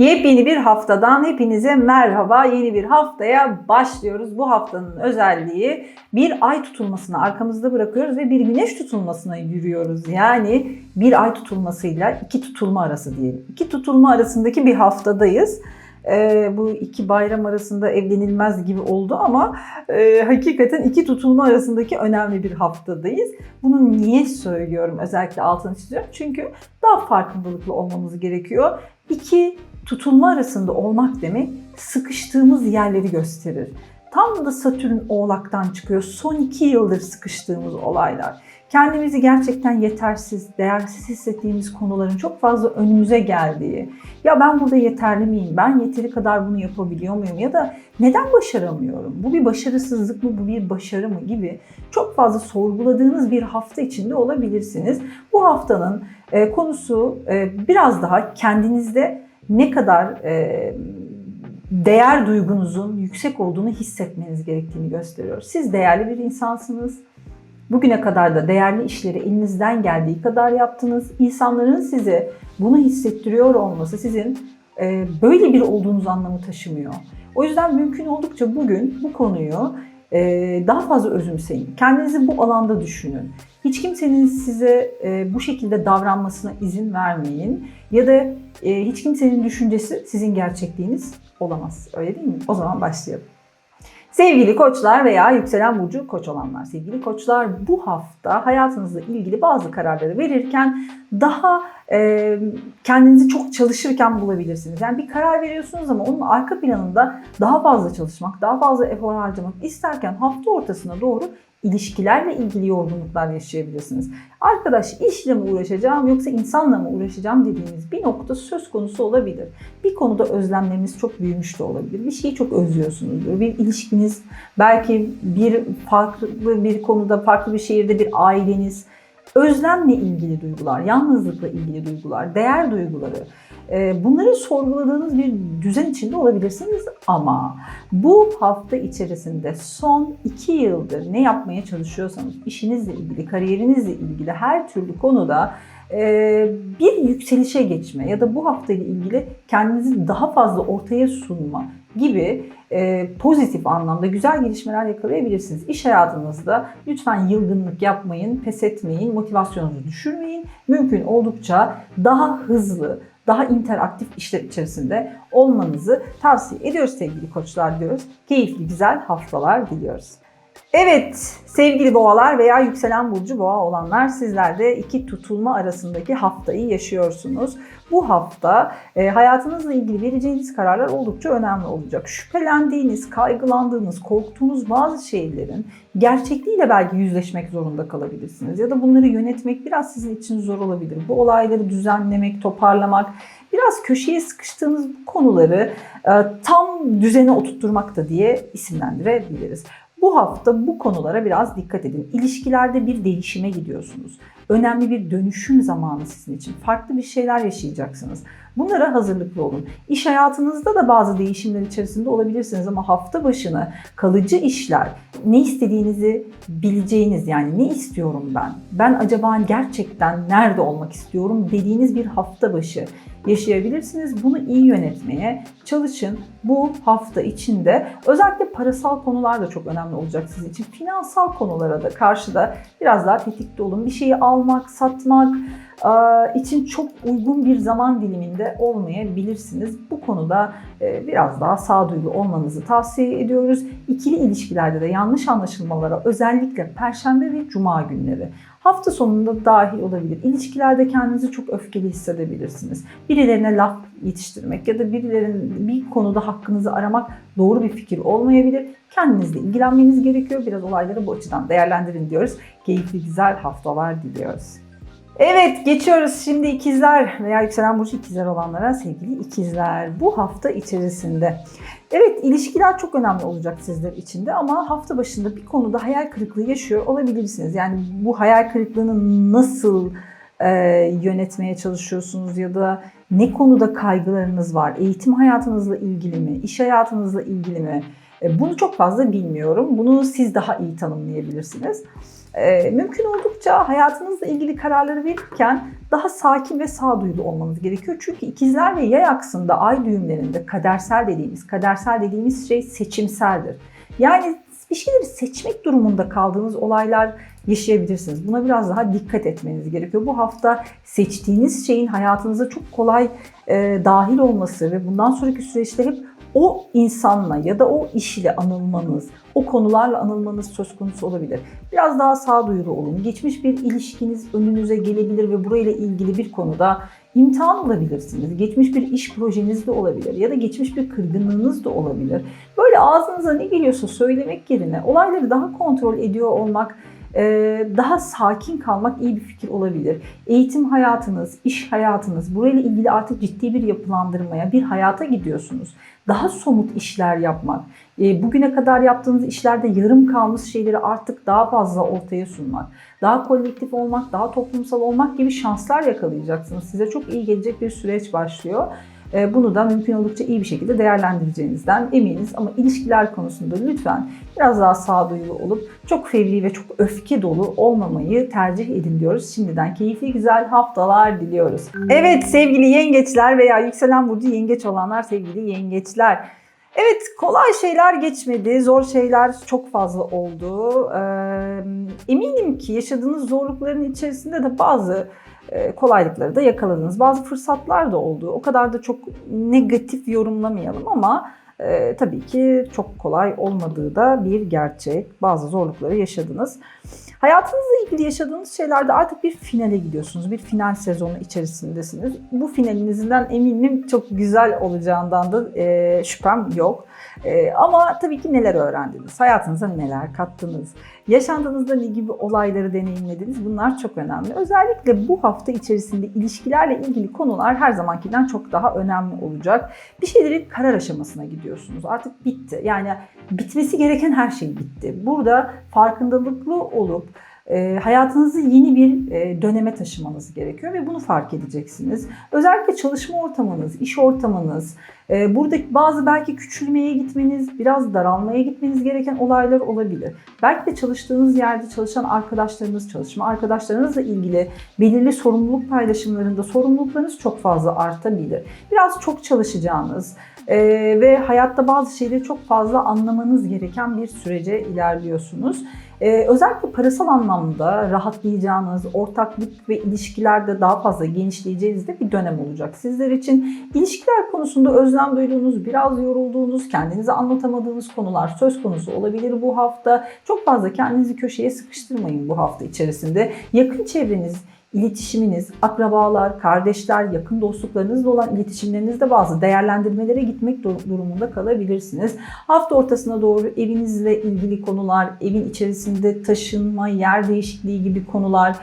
Yepyeni bir haftadan hepinize merhaba. Yeni bir haftaya başlıyoruz. Bu haftanın özelliği bir ay tutulmasını arkamızda bırakıyoruz ve bir güneş tutulmasına yürüyoruz. Yani bir ay tutulmasıyla iki tutulma arası diyelim. İki tutulma arasındaki bir haftadayız. Ee, bu iki bayram arasında evlenilmez gibi oldu ama e, hakikaten iki tutulma arasındaki önemli bir haftadayız. Bunu niye söylüyorum özellikle altını çiziyorum? Çünkü daha farkındalıklı olmamız gerekiyor. İki tutulma arasında olmak demek sıkıştığımız yerleri gösterir. Tam da Satürn oğlaktan çıkıyor. Son iki yıldır sıkıştığımız olaylar. Kendimizi gerçekten yetersiz, değersiz hissettiğimiz konuların çok fazla önümüze geldiği, ya ben burada yeterli miyim, ben yeteri kadar bunu yapabiliyor muyum ya da neden başaramıyorum, bu bir başarısızlık mı, bu bir başarı mı gibi çok fazla sorguladığınız bir hafta içinde olabilirsiniz. Bu haftanın e, konusu e, biraz daha kendinizde ne kadar e, değer duygunuzun yüksek olduğunu hissetmeniz gerektiğini gösteriyor. Siz değerli bir insansınız. Bugüne kadar da değerli işleri elinizden geldiği kadar yaptınız. İnsanların size bunu hissettiriyor olması sizin e, böyle bir olduğunuz anlamı taşımıyor. O yüzden mümkün oldukça bugün bu konuyu daha fazla özümseyin. Kendinizi bu alanda düşünün. Hiç kimsenin size e, bu şekilde davranmasına izin vermeyin. Ya da e, hiç kimsenin düşüncesi sizin gerçekliğiniz olamaz. Öyle değil mi? O zaman başlayalım. Sevgili koçlar veya yükselen burcu koç olanlar, sevgili koçlar bu hafta hayatınızla ilgili bazı kararları verirken daha e, kendinizi çok çalışırken bulabilirsiniz. Yani bir karar veriyorsunuz ama onun arka planında daha fazla çalışmak, daha fazla efor harcamak isterken hafta ortasına doğru ilişkilerle ilgili yorgunluklar yaşayabilirsiniz. Arkadaş işle mi uğraşacağım yoksa insanla mı uğraşacağım dediğiniz bir nokta söz konusu olabilir. Bir konuda özlemleriniz çok büyümüş de olabilir. Bir şeyi çok özlüyorsunuzdur. Bir ilişkiniz, belki bir farklı bir konuda, farklı bir şehirde bir aileniz, özlemle ilgili duygular, yalnızlıkla ilgili duygular, değer duyguları, bunları sorguladığınız bir düzen içinde olabilirsiniz ama bu hafta içerisinde son iki yıldır ne yapmaya çalışıyorsanız işinizle ilgili, kariyerinizle ilgili her türlü konuda e, bir yükselişe geçme ya da bu hafta ile ilgili kendinizi daha fazla ortaya sunma gibi e, pozitif anlamda güzel gelişmeler yakalayabilirsiniz. İş hayatınızda lütfen yılgınlık yapmayın, pes etmeyin, motivasyonunuzu düşürmeyin. Mümkün oldukça daha hızlı, daha interaktif işler içerisinde olmanızı tavsiye ediyoruz sevgili koçlar diyoruz. Keyifli, güzel haftalar diliyoruz. Evet sevgili boğalar veya yükselen burcu boğa olanlar sizler de iki tutulma arasındaki haftayı yaşıyorsunuz. Bu hafta e, hayatınızla ilgili vereceğiniz kararlar oldukça önemli olacak. Şüphelendiğiniz, kaygılandığınız, korktuğunuz bazı şeylerin gerçekliğiyle belki yüzleşmek zorunda kalabilirsiniz. Ya da bunları yönetmek biraz sizin için zor olabilir. Bu olayları düzenlemek, toparlamak, biraz köşeye sıkıştığınız bu konuları e, tam düzene oturtturmak da diye isimlendirebiliriz. Bu hafta bu konulara biraz dikkat edin. İlişkilerde bir değişime gidiyorsunuz. Önemli bir dönüşüm zamanı sizin için. Farklı bir şeyler yaşayacaksınız. Bunlara hazırlıklı olun. İş hayatınızda da bazı değişimler içerisinde olabilirsiniz ama hafta başını kalıcı işler, ne istediğinizi bileceğiniz yani ne istiyorum ben? Ben acaba gerçekten nerede olmak istiyorum dediğiniz bir hafta başı yaşayabilirsiniz. Bunu iyi yönetmeye çalışın bu hafta içinde. Özellikle parasal konular da çok önemli olacak sizin için. Finansal konulara da karşıda biraz daha tetikte olun. Bir şeyi almak, satmak, için çok uygun bir zaman diliminde olmayabilirsiniz. Bu konuda biraz daha sağduyulu olmanızı tavsiye ediyoruz. İkili ilişkilerde de yanlış anlaşılmalara özellikle Perşembe ve Cuma günleri hafta sonunda dahil olabilir. İlişkilerde kendinizi çok öfkeli hissedebilirsiniz. Birilerine laf yetiştirmek ya da birilerinin bir konuda hakkınızı aramak doğru bir fikir olmayabilir. Kendinizle ilgilenmeniz gerekiyor. Biraz olayları bu açıdan değerlendirin diyoruz. Keyifli güzel haftalar diliyoruz. Evet geçiyoruz şimdi ikizler veya yükselen burcu ikizler olanlara sevgili ikizler. Bu hafta içerisinde Evet ilişkiler çok önemli olacak sizler için de ama hafta başında bir konuda hayal kırıklığı yaşıyor olabilirsiniz. Yani bu hayal kırıklığını nasıl e, yönetmeye çalışıyorsunuz ya da ne konuda kaygılarınız var? Eğitim hayatınızla ilgili mi? İş hayatınızla ilgili mi? E, bunu çok fazla bilmiyorum. Bunu siz daha iyi tanımlayabilirsiniz. Ee, mümkün oldukça hayatınızla ilgili kararları verirken daha sakin ve sağduyulu olmanız gerekiyor. Çünkü ikizler ve yay aksında ay düğümlerinde kadersel dediğimiz, kadersel dediğimiz şey seçimseldir. Yani bir şeyleri seçmek durumunda kaldığınız olaylar yaşayabilirsiniz. Buna biraz daha dikkat etmeniz gerekiyor. Bu hafta seçtiğiniz şeyin hayatınıza çok kolay e, dahil olması ve bundan sonraki süreçte hep o insanla ya da o iş ile anılmanız, o konularla anılmanız söz konusu olabilir. Biraz daha sağduyulu olun. Geçmiş bir ilişkiniz önünüze gelebilir ve burayla ilgili bir konuda imtihan olabilirsiniz. Geçmiş bir iş projeniz de olabilir ya da geçmiş bir kırgınlığınız da olabilir. Böyle ağzınıza ne geliyorsa söylemek yerine olayları daha kontrol ediyor olmak ee, daha sakin kalmak iyi bir fikir olabilir. Eğitim hayatınız, iş hayatınız, burayla ilgili artık ciddi bir yapılandırmaya, bir hayata gidiyorsunuz. Daha somut işler yapmak, e, bugüne kadar yaptığınız işlerde yarım kalmış şeyleri artık daha fazla ortaya sunmak, daha kolektif olmak, daha toplumsal olmak gibi şanslar yakalayacaksınız. Size çok iyi gelecek bir süreç başlıyor. E, bunu da mümkün oldukça iyi bir şekilde değerlendireceğinizden eminiz. Ama ilişkiler konusunda lütfen biraz daha sağduyulu olup çok fevri ve çok öfke dolu olmamayı tercih edin diyoruz. Şimdiden keyifli güzel haftalar diliyoruz. Evet sevgili yengeçler veya yükselen burcu yengeç olanlar sevgili yengeçler. Evet kolay şeyler geçmedi, zor şeyler çok fazla oldu. Ee, eminim ki yaşadığınız zorlukların içerisinde de bazı kolaylıkları da yakaladınız. Bazı fırsatlar da oldu. O kadar da çok negatif yorumlamayalım ama e, tabii ki çok kolay olmadığı da bir gerçek. Bazı zorlukları yaşadınız. Hayatınızla ilgili yaşadığınız şeylerde artık bir finale gidiyorsunuz. Bir final sezonu içerisindesiniz. Bu finalinizden eminim çok güzel olacağından da e, şüphem yok. E, ama tabii ki neler öğrendiniz? Hayatınıza neler kattınız? Yaşandığınızda ne gibi olayları deneyimlediniz? Bunlar çok önemli. Özellikle bu hafta içerisinde ilişkilerle ilgili konular her zamankinden çok daha önemli olacak. Bir şeylerin karar aşamasına gidiyorsunuz. Artık bitti. Yani bitmesi gereken her şey bitti. Burada farkındalıklı olup e, hayatınızı yeni bir e, döneme taşımanız gerekiyor ve bunu fark edeceksiniz. Özellikle çalışma ortamınız, iş ortamınız, e, buradaki bazı belki küçülmeye gitmeniz, biraz daralmaya gitmeniz gereken olaylar olabilir. Belki de çalıştığınız yerde çalışan arkadaşlarınız, çalışma arkadaşlarınızla ilgili belirli sorumluluk paylaşımlarında sorumluluklarınız çok fazla artabilir. Biraz çok çalışacağınız, ee, ve hayatta bazı şeyleri çok fazla anlamanız gereken bir sürece ilerliyorsunuz. Ee, özellikle parasal anlamda rahatlayacağınız, ortaklık ve ilişkilerde daha fazla genişleyeceğiniz de bir dönem olacak. Sizler için ilişkiler konusunda özlem duyduğunuz, biraz yorulduğunuz, kendinize anlatamadığınız konular söz konusu olabilir bu hafta. Çok fazla kendinizi köşeye sıkıştırmayın bu hafta içerisinde. Yakın çevreniz, iletişiminiz, akrabalar, kardeşler, yakın dostluklarınızla olan iletişimlerinizde bazı değerlendirmelere gitmek durumunda kalabilirsiniz. Hafta ortasına doğru evinizle ilgili konular, evin içerisinde taşınma, yer değişikliği gibi konular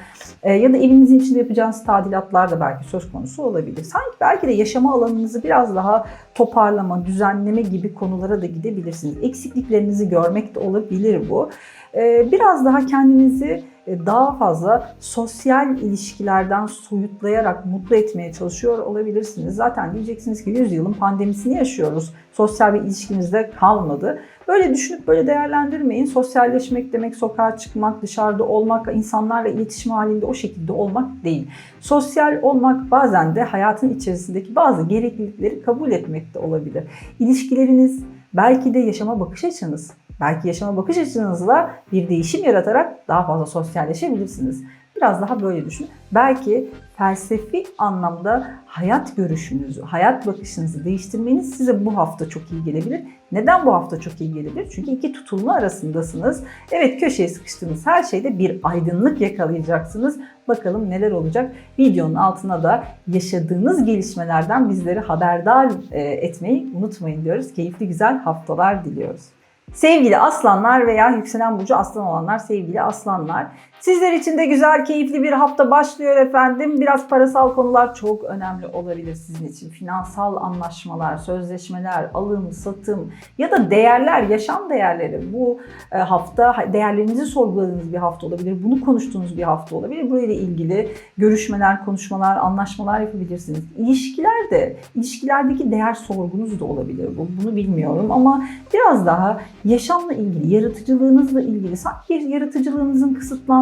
e, ya da evinizin içinde yapacağınız tadilatlar da belki söz konusu olabilir. Sanki belki de yaşama alanınızı biraz daha toparlama, düzenleme gibi konulara da gidebilirsiniz. Eksikliklerinizi görmek de olabilir bu. E, biraz daha kendinizi daha fazla sosyal ilişkilerden soyutlayarak mutlu etmeye çalışıyor olabilirsiniz. Zaten diyeceksiniz ki 100 yılın pandemisini yaşıyoruz. Sosyal bir ilişkimizde kalmadı. Böyle düşünüp böyle değerlendirmeyin. Sosyalleşmek demek sokağa çıkmak, dışarıda olmak, insanlarla iletişim halinde o şekilde olmak değil. Sosyal olmak bazen de hayatın içerisindeki bazı gereklilikleri kabul etmek de olabilir. İlişkileriniz, belki de yaşama bakış açınız, belki yaşama bakış açınızla bir değişim yaratarak daha fazla sosyalleşebilirsiniz. Biraz daha böyle düşünün. Belki felsefi anlamda hayat görüşünüzü, hayat bakışınızı değiştirmeniz size bu hafta çok iyi gelebilir. Neden bu hafta çok iyi gelebilir? Çünkü iki tutulma arasındasınız. Evet köşeye sıkıştığınız her şeyde bir aydınlık yakalayacaksınız. Bakalım neler olacak. Videonun altına da yaşadığınız gelişmelerden bizleri haberdar e, etmeyi unutmayın diyoruz. Keyifli güzel haftalar diliyoruz. Sevgili aslanlar veya yükselen burcu aslan olanlar, sevgili aslanlar. Sizler için de güzel, keyifli bir hafta başlıyor efendim. Biraz parasal konular çok önemli olabilir sizin için. Finansal anlaşmalar, sözleşmeler, alım, satım ya da değerler, yaşam değerleri. Bu e, hafta değerlerinizi sorguladığınız bir hafta olabilir. Bunu konuştuğunuz bir hafta olabilir. Burayla ilgili görüşmeler, konuşmalar, anlaşmalar yapabilirsiniz. İlişkiler de, ilişkilerdeki değer sorgunuz da olabilir bu. Bunu bilmiyorum ama biraz daha yaşamla ilgili, yaratıcılığınızla ilgili sanki yaratıcılığınızın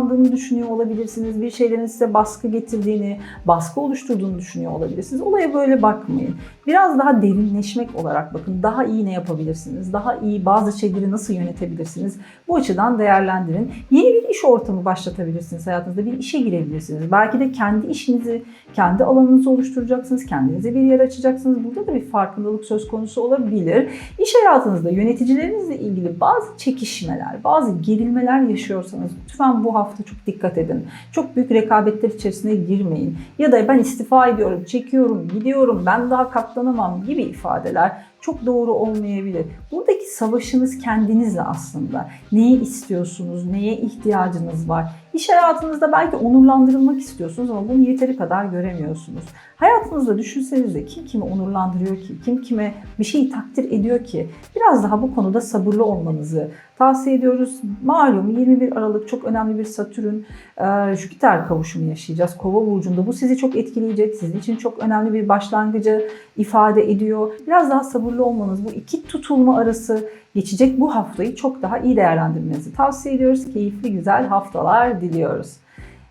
kısıtlandığını düşünüyor olabilirsiniz. Bir şeylerin size baskı getirdiğini, baskı oluşturduğunu düşünüyor olabilirsiniz. Olaya böyle bakmayın. Biraz daha derinleşmek olarak bakın. Daha iyi ne yapabilirsiniz? Daha iyi bazı şeyleri nasıl yönetebilirsiniz? Bu açıdan değerlendirin. Yeni bir iş ortamı başlatabilirsiniz hayatınızda. Bir işe girebilirsiniz. Belki de kendi işinizi, kendi alanınızı oluşturacaksınız. Kendinize bir yer açacaksınız. Burada da bir farkındalık söz konusu olabilir. İş hayatınızda yöneticilerinizle ilgili bazı çekişmeler, bazı gerilmeler yaşıyorsanız lütfen bu hafta çok dikkat edin. Çok büyük rekabetler içerisine girmeyin. Ya da ben istifa ediyorum, çekiyorum, gidiyorum, ben daha katlanamam gibi ifadeler çok doğru olmayabilir. Buradaki savaşınız kendinizle aslında. Neyi istiyorsunuz, neye ihtiyacınız var? İş hayatınızda belki onurlandırılmak istiyorsunuz ama bunu yeteri kadar göremiyorsunuz. Hayatınızda düşünseniz de kim kimi onurlandırıyor ki, kim kime bir şeyi takdir ediyor ki biraz daha bu konuda sabırlı olmanızı tavsiye ediyoruz. Malum 21 Aralık çok önemli bir Satürn e, Jüpiter kavuşumu yaşayacağız. Kova burcunda bu sizi çok etkileyecek. Sizin için çok önemli bir başlangıcı ifade ediyor. Biraz daha sabırlı olmanız, bu iki tutulma arası geçecek bu haftayı çok daha iyi değerlendirmenizi tavsiye ediyoruz. Keyifli güzel haftalar diliyoruz.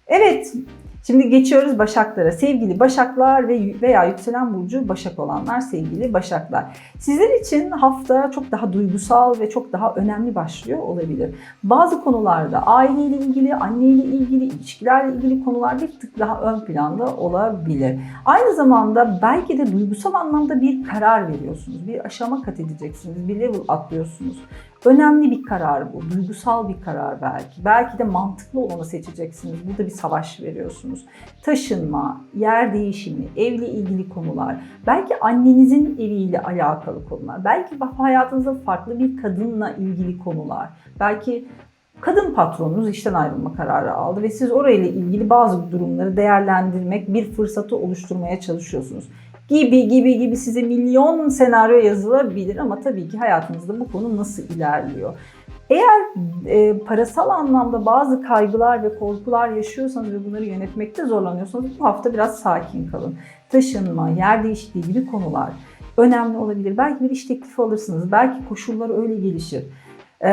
Evet, Şimdi geçiyoruz Başaklara. Sevgili Başaklar ve veya yükselen burcu Başak olanlar sevgili Başaklar. Sizler için hafta çok daha duygusal ve çok daha önemli başlıyor olabilir. Bazı konularda aileyle ilgili, anneyle ilgili, ilişkilerle ilgili konular bir tık daha ön planda olabilir. Aynı zamanda belki de duygusal anlamda bir karar veriyorsunuz. Bir aşama kat edeceksiniz, bir level atlıyorsunuz. Önemli bir karar bu, duygusal bir karar belki. Belki de mantıklı olanı seçeceksiniz. Burada bir savaş veriyorsunuz. Taşınma, yer değişimi, evle ilgili konular, belki annenizin eviyle alakalı konular, belki hayatınızda farklı bir kadınla ilgili konular, belki kadın patronunuz işten ayrılma kararı aldı ve siz orayla ilgili bazı durumları değerlendirmek, bir fırsatı oluşturmaya çalışıyorsunuz gibi gibi gibi size milyon senaryo yazılabilir ama tabii ki hayatınızda bu konu nasıl ilerliyor? Eğer e, parasal anlamda bazı kaygılar ve korkular yaşıyorsanız ve bunları yönetmekte zorlanıyorsanız bu hafta biraz sakin kalın. Taşınma, yer değişikliği gibi konular önemli olabilir. Belki bir iş teklifi alırsınız, belki koşullar öyle gelişir. E,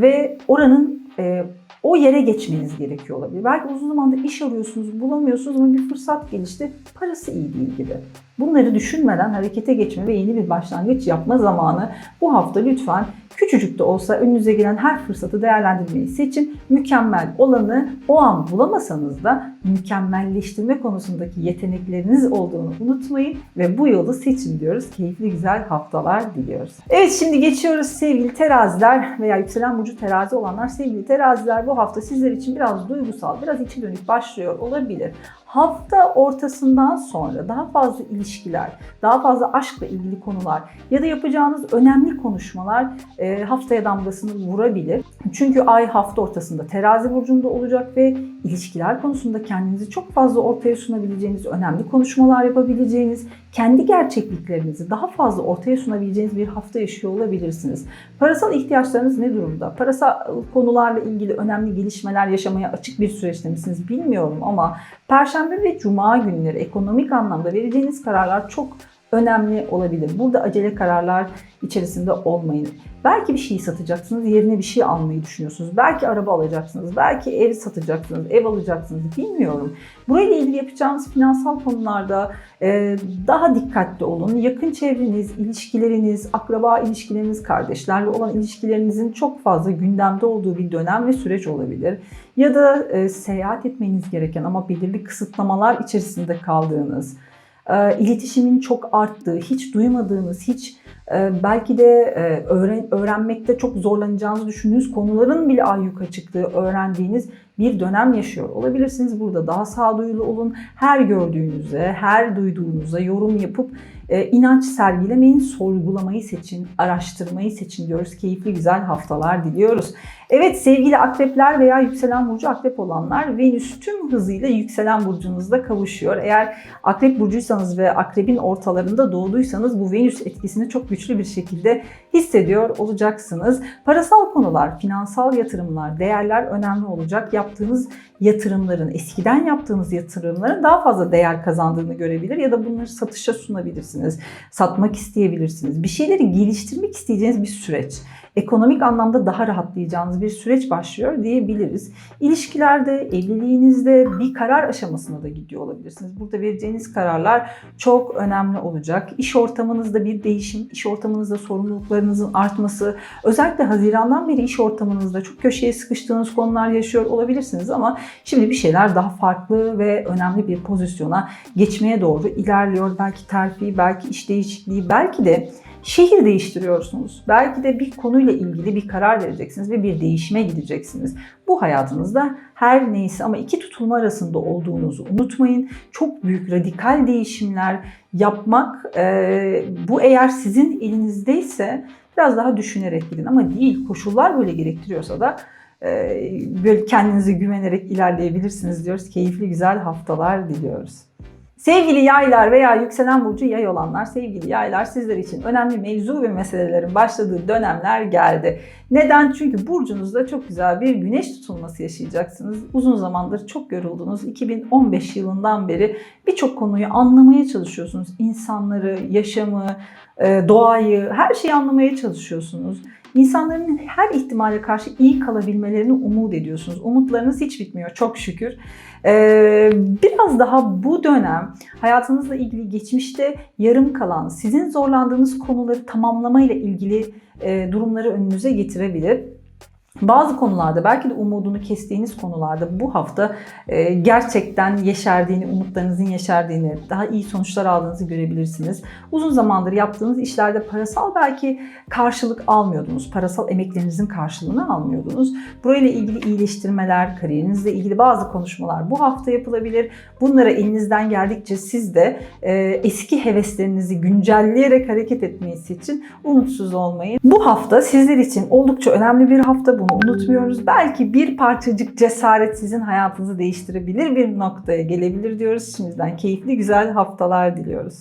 ve oranın e, o yere geçmeniz gerekiyor olabilir. Belki uzun zamandır iş arıyorsunuz, bulamıyorsunuz ama bir fırsat gelişti, parası iyi değil gibi. Bunları düşünmeden harekete geçme ve yeni bir başlangıç yapma zamanı. Bu hafta lütfen küçücük de olsa önünüze gelen her fırsatı değerlendirmeyi seçin. Mükemmel olanı o an bulamasanız da mükemmelleştirme konusundaki yetenekleriniz olduğunu unutmayın ve bu yolu seçin diyoruz. Keyifli güzel haftalar diliyoruz. Evet şimdi geçiyoruz sevgili teraziler veya yükselen burcu terazi olanlar sevgili teraziler bu hafta sizler için biraz duygusal, biraz içi dönük başlıyor olabilir hafta ortasından sonra daha fazla ilişkiler, daha fazla aşkla ilgili konular ya da yapacağınız önemli konuşmalar e, haftaya damgasını vurabilir. Çünkü ay hafta ortasında terazi burcunda olacak ve ilişkiler konusunda kendinizi çok fazla ortaya sunabileceğiniz, önemli konuşmalar yapabileceğiniz, kendi gerçekliklerinizi daha fazla ortaya sunabileceğiniz bir hafta yaşıyor olabilirsiniz. Parasal ihtiyaçlarınız ne durumda? Parasal konularla ilgili önemli gelişmeler yaşamaya açık bir süreçte misiniz bilmiyorum ama Perşembe ve Cuma günleri ekonomik anlamda vereceğiniz kararlar çok önemli olabilir. Burada acele kararlar içerisinde olmayın. Belki bir şeyi satacaksınız, yerine bir şey almayı düşünüyorsunuz. Belki araba alacaksınız, belki ev satacaksınız, ev alacaksınız bilmiyorum. Burayla ilgili yapacağınız finansal konularda e, daha dikkatli olun. Yakın çevreniz, ilişkileriniz, akraba ilişkileriniz, kardeşlerle olan ilişkilerinizin çok fazla gündemde olduğu bir dönem ve süreç olabilir. Ya da e, seyahat etmeniz gereken ama belirli kısıtlamalar içerisinde kaldığınız, e, iletişimin çok arttığı, hiç duymadığınız, hiç e, belki de e, öğren, öğrenmekte çok zorlanacağınızı düşündüğünüz konuların bile ayyuka çıktığı öğrendiğiniz bir dönem yaşıyor olabilirsiniz. Burada daha sağduyulu olun. Her gördüğünüze, her duyduğunuza yorum yapıp E, inanç sergilemeyin, sorgulamayı seçin, araştırmayı seçin diyoruz. Keyifli güzel haftalar diliyoruz. Evet sevgili akrepler veya yükselen burcu akrep olanlar Venüs tüm hızıyla yükselen burcunuzda kavuşuyor. Eğer akrep burcuysanız ve akrebin ortalarında doğduysanız bu Venüs etkisini çok güçlü bir şekilde hissediyor olacaksınız. Parasal konular, finansal yatırımlar, değerler önemli olacak. Yaptığınız yatırımların, eskiden yaptığınız yatırımların daha fazla değer kazandığını görebilir ya da bunları satışa sunabilirsiniz. Satmak isteyebilirsiniz. Bir şeyleri geliştirmek isteyeceğiniz bir süreç ekonomik anlamda daha rahatlayacağınız bir süreç başlıyor diyebiliriz. İlişkilerde, evliliğinizde bir karar aşamasına da gidiyor olabilirsiniz. Burada vereceğiniz kararlar çok önemli olacak. İş ortamınızda bir değişim, iş ortamınızda sorumluluklarınızın artması, özellikle Haziran'dan beri iş ortamınızda çok köşeye sıkıştığınız konular yaşıyor olabilirsiniz ama şimdi bir şeyler daha farklı ve önemli bir pozisyona geçmeye doğru ilerliyor. Belki terfi, belki iş değişikliği, belki de şehir değiştiriyorsunuz. Belki de bir konuyla ilgili bir karar vereceksiniz ve bir değişime gideceksiniz. Bu hayatınızda her neyse ama iki tutulma arasında olduğunuzu unutmayın. Çok büyük radikal değişimler yapmak e, bu eğer sizin elinizdeyse biraz daha düşünerek gidin ama değil koşullar böyle gerektiriyorsa da e, böyle kendinize güvenerek ilerleyebilirsiniz diyoruz. Keyifli güzel haftalar diliyoruz. Sevgili yaylar veya yükselen burcu yay olanlar, sevgili yaylar sizler için önemli mevzu ve meselelerin başladığı dönemler geldi. Neden? Çünkü burcunuzda çok güzel bir güneş tutulması yaşayacaksınız. Uzun zamandır çok yoruldunuz. 2015 yılından beri birçok konuyu anlamaya çalışıyorsunuz. İnsanları, yaşamı, e, doğayı, her şeyi anlamaya çalışıyorsunuz. İnsanların her ihtimale karşı iyi kalabilmelerini umut ediyorsunuz. Umutlarınız hiç bitmiyor çok şükür. Ee, biraz daha bu dönem hayatınızla ilgili geçmişte yarım kalan, sizin zorlandığınız konuları tamamlamayla ilgili e, durumları önünüze getirebilir. Bazı konularda belki de umudunu kestiğiniz konularda bu hafta e, gerçekten yeşerdiğini, umutlarınızın yeşerdiğini, daha iyi sonuçlar aldığınızı görebilirsiniz. Uzun zamandır yaptığınız işlerde parasal belki karşılık almıyordunuz. Parasal emeklerinizin karşılığını almıyordunuz. Burayla ilgili iyileştirmeler, kariyerinizle ilgili bazı konuşmalar bu hafta yapılabilir. Bunlara elinizden geldikçe siz de e, eski heveslerinizi güncelleyerek hareket etmeyi için umutsuz olmayın. Bu hafta sizler için oldukça önemli bir hafta. Bunu unutmuyoruz. Belki bir parçacık cesaret sizin hayatınızı değiştirebilir bir noktaya gelebilir diyoruz. Şimdiden keyifli güzel haftalar diliyoruz.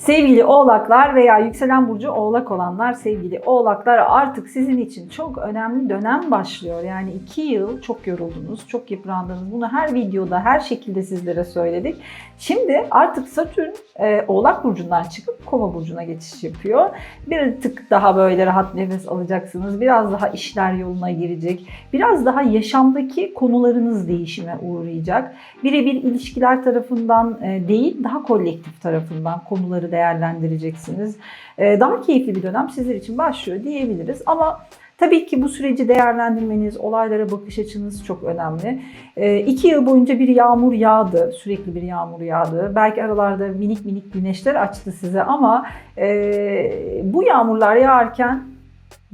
Sevgili oğlaklar veya yükselen burcu oğlak olanlar, sevgili oğlaklar artık sizin için çok önemli dönem başlıyor. Yani iki yıl çok yoruldunuz, çok yıprandınız. Bunu her videoda, her şekilde sizlere söyledik. Şimdi artık Satürn e, oğlak burcundan çıkıp kova burcuna geçiş yapıyor. Bir tık daha böyle rahat nefes alacaksınız. Biraz daha işler yoluna girecek. Biraz daha yaşamdaki konularınız değişime uğrayacak. Birebir ilişkiler tarafından e, değil, daha kolektif tarafından konuları değerlendireceksiniz. Ee, daha keyifli bir dönem sizler için başlıyor diyebiliriz. Ama Tabii ki bu süreci değerlendirmeniz, olaylara bakış açınız çok önemli. E, iki yıl boyunca bir yağmur yağdı, sürekli bir yağmur yağdı. Belki aralarda minik minik güneşler açtı size ama e, bu yağmurlar yağarken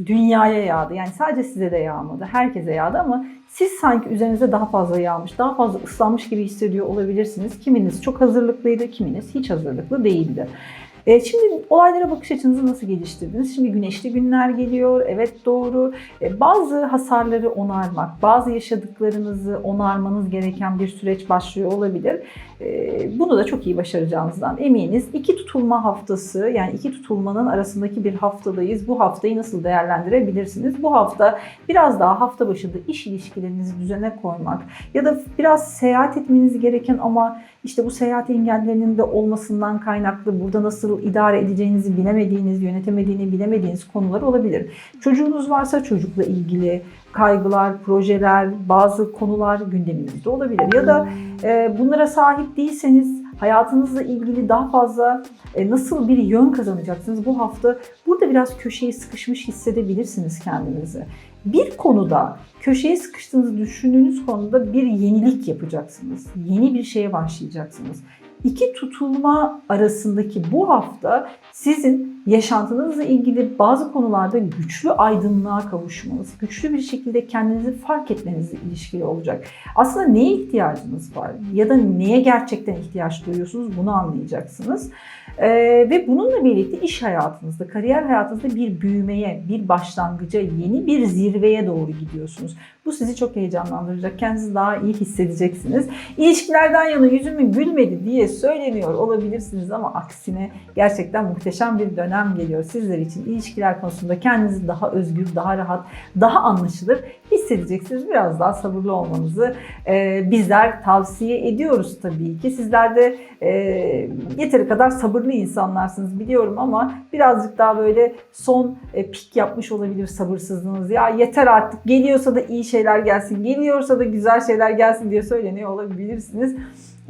dünyaya yağdı. Yani sadece size de yağmadı, herkese yağdı ama siz sanki üzerinize daha fazla yağmış, daha fazla ıslanmış gibi hissediyor olabilirsiniz. Kiminiz çok hazırlıklıydı, kiminiz hiç hazırlıklı değildi. E, şimdi olaylara bakış açınızı nasıl geliştirdiniz? Şimdi güneşli günler geliyor. Evet doğru. E, bazı hasarları onarmak, bazı yaşadıklarınızı onarmanız gereken bir süreç başlıyor olabilir. E, bunu da çok iyi başaracağınızdan eminiz. İki tutulma haftası yani iki tutulmanın arasındaki bir haftadayız. Bu haftayı nasıl değerlendirebilirsiniz? Bu hafta biraz daha hafta başında iş ilişkilerinizi düzene koymak ya da biraz seyahat etmeniz gereken ama işte bu seyahat engellerinin de olmasından kaynaklı burada nasıl idare edeceğinizi bilemediğiniz, yönetemediğini bilemediğiniz konular olabilir. Çocuğunuz varsa çocukla ilgili kaygılar, projeler, bazı konular gündeminizde olabilir. Ya da e, bunlara sahip değilseniz hayatınızla ilgili daha fazla e, nasıl bir yön kazanacaksınız bu hafta burada biraz köşeye sıkışmış hissedebilirsiniz kendinizi. Bir konuda köşeye sıkıştığınızı düşündüğünüz konuda bir yenilik yapacaksınız. Yeni bir şeye başlayacaksınız. İki tutulma arasındaki bu hafta sizin yaşantınızla ilgili bazı konularda güçlü aydınlığa kavuşmanız, güçlü bir şekilde kendinizi fark etmenizle ilişkili olacak. Aslında neye ihtiyacınız var ya da neye gerçekten ihtiyaç duyuyorsunuz bunu anlayacaksınız. Ee, ve bununla birlikte iş hayatınızda, kariyer hayatınızda bir büyümeye, bir başlangıca, yeni bir zirveye doğru gidiyorsunuz. Bu sizi çok heyecanlandıracak. Kendinizi daha iyi hissedeceksiniz. İlişkilerden yana yüzümü gülmedi diye söyleniyor olabilirsiniz ama aksine gerçekten muhteşem bir dönem geliyor sizler için. İlişkiler konusunda kendinizi daha özgür, daha rahat, daha anlaşılır hissedeceksiniz. Biraz daha sabırlı olmanızı e, bizler tavsiye ediyoruz tabii ki. Sizler de e, yeteri kadar sabırlı insanlarsınız biliyorum ama birazcık daha böyle son e, pik yapmış olabilir sabırsızlığınız. Ya yeter artık geliyorsa da iyi şeyler gelsin, geliyorsa da güzel şeyler gelsin diye söyleniyor olabilirsiniz.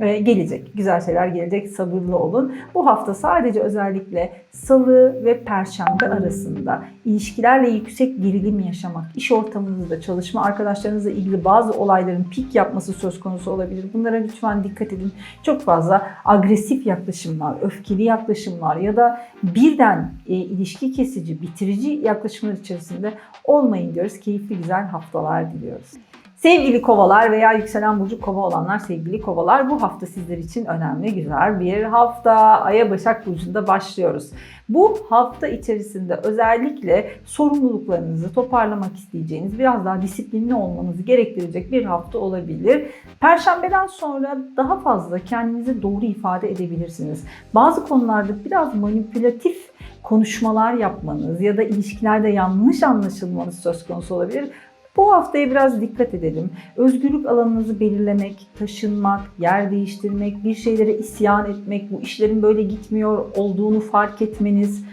Ee, gelecek. Güzel şeyler gelecek. Sabırlı olun. Bu hafta sadece özellikle salı ve perşembe arasında ilişkilerle yüksek gerilim yaşamak, iş ortamınızda, çalışma arkadaşlarınızla ilgili bazı olayların pik yapması söz konusu olabilir. Bunlara lütfen dikkat edin. Çok fazla agresif yaklaşımlar, öfkeli yaklaşımlar ya da birden e, ilişki kesici, bitirici yaklaşımlar içerisinde olmayın diyoruz. Keyifli güzel haftalar diliyoruz. Sevgili kovalar veya yükselen burcu kova olanlar sevgili kovalar bu hafta sizler için önemli güzel bir hafta. Aya Başak Burcu'nda başlıyoruz. Bu hafta içerisinde özellikle sorumluluklarınızı toparlamak isteyeceğiniz, biraz daha disiplinli olmanızı gerektirecek bir hafta olabilir. Perşembeden sonra daha fazla kendinizi doğru ifade edebilirsiniz. Bazı konularda biraz manipülatif konuşmalar yapmanız ya da ilişkilerde yanlış anlaşılmanız söz konusu olabilir. Bu haftaya biraz dikkat edelim. Özgürlük alanınızı belirlemek, taşınmak, yer değiştirmek, bir şeylere isyan etmek, bu işlerin böyle gitmiyor olduğunu fark etmeniz,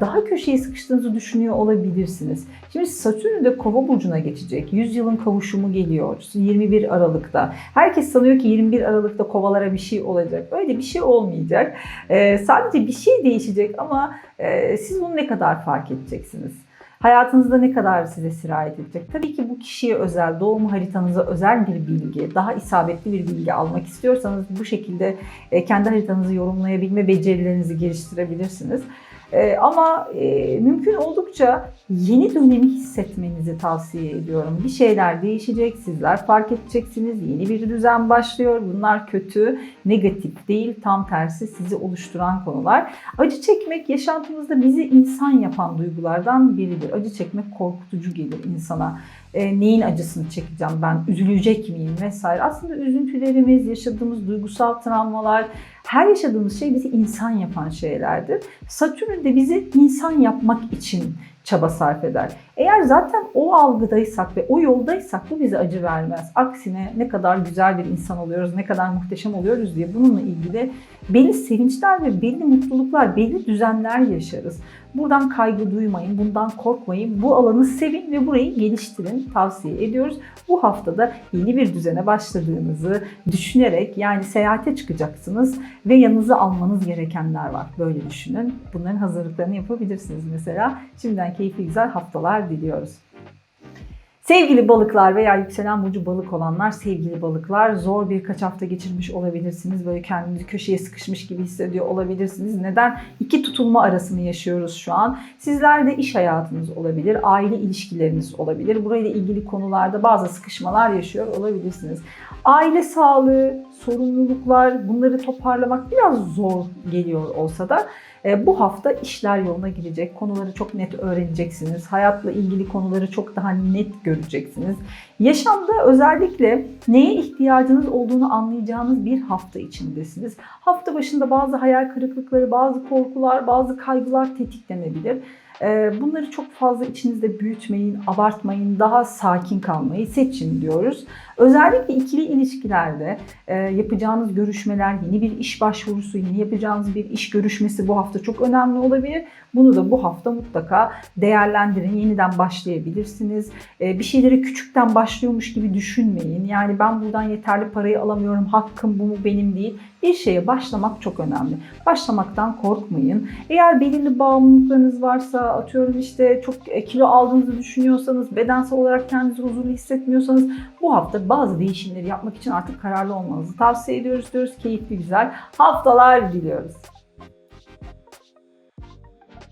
daha köşeye sıkıştığınızı düşünüyor olabilirsiniz. Şimdi Satürn de Kova burcuna geçecek. 100 yılın kavuşumu geliyor 21 Aralık'ta. Herkes sanıyor ki 21 Aralık'ta Kovalara bir şey olacak. Öyle bir şey olmayacak. Sadece bir şey değişecek ama siz bunu ne kadar fark edeceksiniz? Hayatınızda ne kadar size sirayet edecek? Tabii ki bu kişiye özel, doğum haritanıza özel bir bilgi, daha isabetli bir bilgi almak istiyorsanız bu şekilde e, kendi haritanızı yorumlayabilme becerilerinizi geliştirebilirsiniz. Ee, ama e, mümkün oldukça yeni dönemi hissetmenizi tavsiye ediyorum. Bir şeyler değişecek, sizler fark edeceksiniz. Yeni bir düzen başlıyor. Bunlar kötü, negatif değil, tam tersi sizi oluşturan konular. Acı çekmek yaşantımızda bizi insan yapan duygulardan biridir. Acı çekmek korkutucu gelir insana. E, neyin acısını çekeceğim ben, üzülecek miyim vesaire. Aslında üzüntülerimiz, yaşadığımız duygusal travmalar, her yaşadığımız şey bizi insan yapan şeylerdir. Satürn de bizi insan yapmak için çaba sarf eder. Eğer zaten o algıdaysak ve o yoldaysak bu bize acı vermez. Aksine ne kadar güzel bir insan oluyoruz, ne kadar muhteşem oluyoruz diye bununla ilgili belli sevinçler ve belli mutluluklar, belli düzenler yaşarız. Buradan kaygı duymayın, bundan korkmayın. Bu alanı sevin ve burayı geliştirin tavsiye ediyoruz. Bu haftada yeni bir düzene başladığınızı düşünerek yani seyahate çıkacaksınız ve yanınıza almanız gerekenler var. Böyle düşünün. Bunların hazırlıklarını yapabilirsiniz mesela. Şimdiden keyifli güzel haftalar diliyoruz. Sevgili balıklar veya yükselen burcu balık olanlar, sevgili balıklar zor birkaç hafta geçirmiş olabilirsiniz. Böyle kendinizi köşeye sıkışmış gibi hissediyor olabilirsiniz. Neden? İki tutulma arasını yaşıyoruz şu an. Sizlerde iş hayatınız olabilir, aile ilişkileriniz olabilir. Burayla ilgili konularda bazı sıkışmalar yaşıyor olabilirsiniz. Aile sağlığı, sorumluluklar bunları toparlamak biraz zor geliyor olsa da e, bu hafta işler yoluna girecek. Konuları çok net öğreneceksiniz. Hayatla ilgili konuları çok daha net göreceksiniz. Yaşamda özellikle neye ihtiyacınız olduğunu anlayacağınız bir hafta içindesiniz. Hafta başında bazı hayal kırıklıkları, bazı korkular, bazı kaygılar tetiklenebilir. Bunları çok fazla içinizde büyütmeyin, abartmayın, daha sakin kalmayı seçin diyoruz. Özellikle ikili ilişkilerde yapacağınız görüşmeler, yeni bir iş başvurusu, yeni yapacağınız bir iş görüşmesi bu hafta çok önemli olabilir. Bunu da bu hafta mutlaka değerlendirin. Yeniden başlayabilirsiniz. Bir şeyleri küçükten başlıyormuş gibi düşünmeyin. Yani ben buradan yeterli parayı alamıyorum, hakkım bu mu benim değil. Bir şeye başlamak çok önemli. Başlamaktan korkmayın. Eğer belirli bağımlılıklarınız varsa, atıyorum işte çok kilo aldığınızı düşünüyorsanız, bedensel olarak kendinizi huzurlu hissetmiyorsanız bu hafta bazı değişimleri yapmak için artık kararlı olmanızı tavsiye ediyoruz diyoruz. Keyifli güzel haftalar diliyoruz.